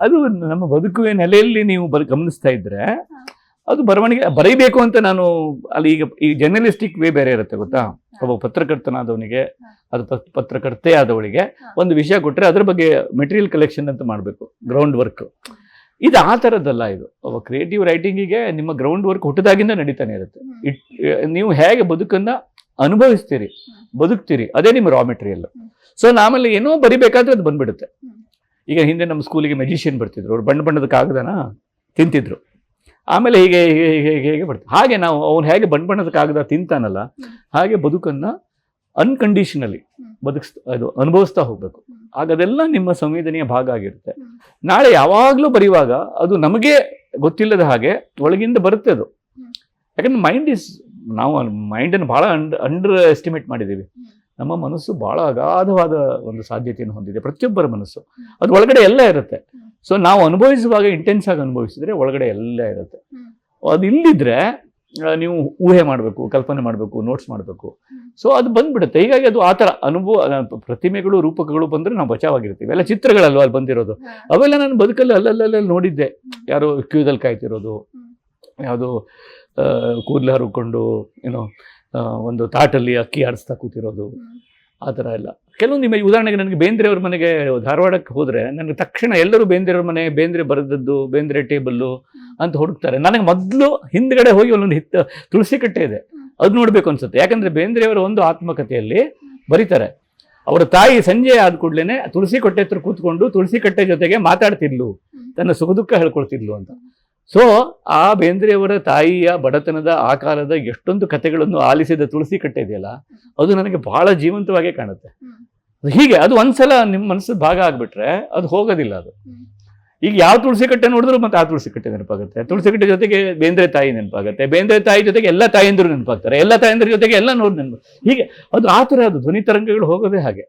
ಅದು ನಮ್ಮ ಬದುಕುವ ನೆಲೆಯಲ್ಲಿ ನೀವು ಬರ್ ಗಮನಿಸ್ತಾ ಇದ್ರೆ ಅದು ಬರವಣಿಗೆ ಬರೀಬೇಕು ಅಂತ ನಾನು ಅಲ್ಲಿ ಈಗ ಈ ಜರ್ನಲಿಸ್ಟಿಕ್ ವೇ ಬೇರೆ ಇರುತ್ತೆ ಗೊತ್ತಾ? ಒಬ್ಬ ಪತ್ರಕರ್ತನಾದವನಿಗೆ ಅದು ಪತ್- ಪತ್ರಕರ್ತೆ ಆದವಳಿಗೆ ಒಂದು ವಿಷಯ ಕೊಟ್ಟರೆ ಅದ್ರ ಬಗ್ಗೆ ಮೆಟೀರಿಯಲ್ ಕಲೆಕ್ಷನ್ ಅಂತ ಮಾಡಬೇಕು ಗ್ರೌಂಡ್ ವರ್ಕ್ ಇದು ಆ ಥರದ್ದಲ್ಲ ಇದು. ಒಬ್ಬ ಕ್ರಿಯೇಟಿವ್ ರೈಟಿಂಗಿಗೆ ನಿಮ್ಮ ಗ್ರೌಂಡ್ ವರ್ಕ್ ಹುಟ್ಟದಾಗಿಂದ ನಡೀತಾನೆ ಇರುತ್ತೆ. ಇಟ್ ನೀವು ಹೇಗೆ ಬದುಕನ್ನು ಅನುಭವಿಸ್ತೀರಿ ಬದುಕ್ತೀರಿ ಅದೇ ನಿಮ್ಮ ರಾ ಮೆಟೀರಿಯಲ್ ಸೊ ನಾಮಲ್ಲಿ ಏನೋ ಬರಿಬೇಕಾದ್ರೆ ಅದು ಬಂದ್ಬಿಡುತ್ತೆ. ಈಗ ಹಿಂದೆ ನಮ್ಮ ಸ್ಕೂಲಿಗೆ ಮೆಜಿಷಿಯನ್ ಬರ್ತಿದ್ರು. ಅವ್ರು ಬಣ್ಣ ಬಣ್ಣದ ಕಾಗದನ ತಿಂತಿದ್ರು. ಆಮೇಲೆ ಹೀಗೆ ಹೀಗೆ ಹೀಗೆ ಹೀಗೆ ಹೇಗೆ ಬರ್ತದೆ ಹಾಗೆ ನಾವು ಅವ್ನು ಹೇಗೆ ಬಣ್ಣ ಬಣ್ಣದ ಕಾಗದ ತಿಂತಾನಲ್ಲ ಹಾಗೆ ಬದುಕನ್ನು ಅನ್ಕಂಡೀಷನಲಿ ಬದುಕಿಸ್ ಅದು ಅನುಭವಿಸ್ತಾ ಹೋಗಬೇಕು. ಆಗ ಅದೆಲ್ಲ ನಿಮ್ಮ ಸಂವೇದನೆಯ ಭಾಗ ಆಗಿರುತ್ತೆ. ನಾಳೆ ಯಾವಾಗಲೂ ಬರೆಯುವಾಗ ಅದು ನಮಗೆ ಗೊತ್ತಿಲ್ಲದ ಹಾಗೆ ಒಳಗಿಂದ ಬರುತ್ತೆ ಅದು. ಯಾಕಂದ್ರೆ ಮೈಂಡ್ ಇಸ್ ನಾವು ಮೈಂಡನ್ನು ಭಾಳ ಅಂಡ್ ಅಂಡರ್ ಎಸ್ಟಿಮೇಟ್ ಮಾಡಿದ್ದೀವಿ ನಮ್ಮ ಮನಸ್ಸು ಭಾಳ ಅಗಾಧವಾದ ಒಂದು ಸಾಧ್ಯತೆಯನ್ನು ಹೊಂದಿದೆ ಪ್ರತಿಯೊಬ್ಬರ ಮನಸ್ಸು. ಅದು ಒಳಗಡೆ ಎಲ್ಲ ಇರುತ್ತೆ. ಸೊ ನಾವು ಅನುಭವಿಸುವಾಗ ಇಂಟೆನ್ಸ್ ಆಗಿ ಅನುಭವಿಸಿದ್ರೆ ಒಳಗಡೆ ಎಲ್ಲ ಇರುತ್ತೆ. ಅದು ಇಲ್ಲಿದ್ರೆ ನೀವು ಊಹೆ ಮಾಡಬೇಕು ಕಲ್ಪನೆ ಮಾಡಬೇಕು ನೋಟ್ಸ್ ಮಾಡಬೇಕು. ಸೊ ಅದು ಬಂದ್ಬಿಡುತ್ತೆ. ಹೀಗಾಗಿ ಅದು ಆ ಥರ ಅನುಭವ ಪ್ರತಿಮೆಗಳು ರೂಪಕಗಳು ಬಂದರೆ ನಾವು ಬಚಾವಾಗಿರ್ತೀವಿ. ಎಲ್ಲ ಚಿತ್ರಗಳಲ್ವ ಅಲ್ಲಿ ಬಂದಿರೋದು? ಅವೆಲ್ಲ ನಾನು ಬದುಕಲ್ಲಿ ಅಲ್ಲಲ್ಲಲ್ಲಿ ನೋಡಿದ್ದೆ. ಯಾರೋ ಕ್ಯೂದಲ್ಲಿ ಕಾಯ್ತಿರೋದು. ಯಾವುದು ಕೂದಲು ಹರ್ಕೊಂಡು ಏನೋ ಒಂದು ತಾಟಲ್ಲಿ ಅಕ್ಕಿ ಆಡಿಸ್ತಾ ಕೂತಿರೋದು. ಆ ಥರ ಎಲ್ಲ. ಕೆಲವೊಂದು ಇಮೇಜ್ ಉದಾಹರಣೆಗೆ ನನಗೆ ಬೇಂದ್ರೆಯವ್ರ ಮನೆಗೆ ಧಾರವಾಡಕ್ಕೆ ಹೋದರೆ ನನಗೆ ತಕ್ಷಣ ಎಲ್ಲರೂ ಬೇಂದ್ರೆಯವ್ರ ಮನೆ, ಬೇಂದ್ರೆ ಬರೆದದ್ದು, ಬೇಂದ್ರೆ ಟೇಬಲ್ಲು ಅಂತ ಹುಡುಕ್ತಾರೆ. ನನಗೆ ಮೊದಲು ಹಿಂದ್ಗಡೆ ಹೋಗಿ ಒಂದೊಂದು ಹಿತ್ತ ತುಳಸಿ ಕಟ್ಟೆ ಇದೆ. ಅದು ನೋಡಬೇಕು ಅನ್ಸುತ್ತೆ. ಯಾಕಂದರೆ ಬೇಂದ್ರೆಯವರ ಒಂದು ಆತ್ಮಕಥೆಯಲ್ಲಿ ಬರೀತಾರೆ. ಅವರ ತಾಯಿ ಸಂಜೆ ಆದ ಕೂಡಲೇ ತುಳಸಿ ಕಟ್ಟೆ ಹತ್ರ ಕೂತ್ಕೊಂಡು ತುಳಸಿ ಕಟ್ಟೆ ಜೊತೆಗೆ ಮಾತಾಡ್ತಿದ್ಲು. ತನ್ನ ಸುಖ ದುಃಖ ಹೇಳ್ಕೊಳ್ತಿದ್ಲು ಅಂತ. ಸೊ ಆ ಬೇಂದ್ರೆಯವರ ತಾಯಿಯ ಬಡತನದ ಆ ಕಾಲದ ಎಷ್ಟೊಂದು ಕಥೆಗಳನ್ನು ಆಲಿಸಿದ ತುಳಸಿ ಕಟ್ಟೆ ಇದೆಯಲ್ಲ ಅದು ನನಗೆ ಬಹಳ ಜೀವಂತವಾಗೇ ಕಾಣುತ್ತೆ. ಹೀಗೆ ಅದು ಒಂದ್ಸಲ ನಿಮ್ಮ ಮನಸ್ಸು ಭಾಗ ಆಗ್ಬಿಟ್ರೆ ಅದು ಹೋಗೋದಿಲ್ಲ ಅದು. ಈಗ ಯಾವ ತುಳಸಿ ಕಟ್ಟೆ ನೋಡಿದ್ರು ಮತ್ತೆ ಆ ತುಳಸಿ ಕಟ್ಟೆ ನೆನಪಾಗುತ್ತೆ. ತುಳಸಿ ಕಟ್ಟೆ ಜೊತೆಗೆ ಬೇಂದ್ರೆ ತಾಯಿ ನೆನಪಾಗುತ್ತೆ. ಬೇಂದ್ರೆ ತಾಯಿ ಜೊತೆಗೆ ಎಲ್ಲ ತಾಯಂದಿರು ನೆನಪಾಗ್ತಾರೆ. ಎಲ್ಲ ತಾಯಂದಿರ ಜೊತೆಗೆ ಎಲ್ಲ ನೋಡಿ ನೆನಪು ಹೀಗೆ ಅದು ಆ ಥರ ಅದು ಧ್ವನಿ ತರಂಗಗಳು ಹೋಗೋದೇ ಹಾಗೆ.